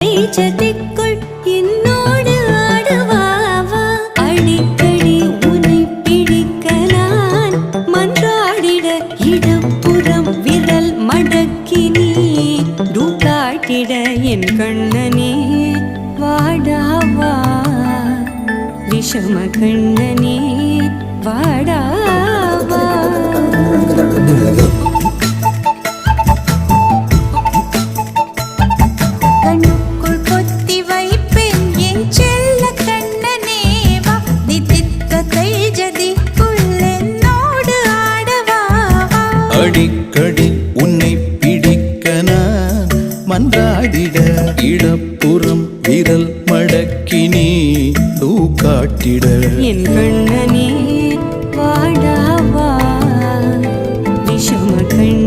வெளிச்சத்திற்குள் என்னோடு ஆடுவாவா அடிக்கடி உன்னை பிடிக்க நான் மன்றாடிட இடப்புறம் விரல் மடக்கி நீ காட்டிட என் கண்ணனே. வாடாவா விஷம கண்ணனே. அடிக்கடி உன்னை பிடிக்க நான் மன்றாடிட இடப்புறம் விரல் மடக்கி நீ தூக்காட்டிட. என் கண்ணனே வாடாவா விஷம கண்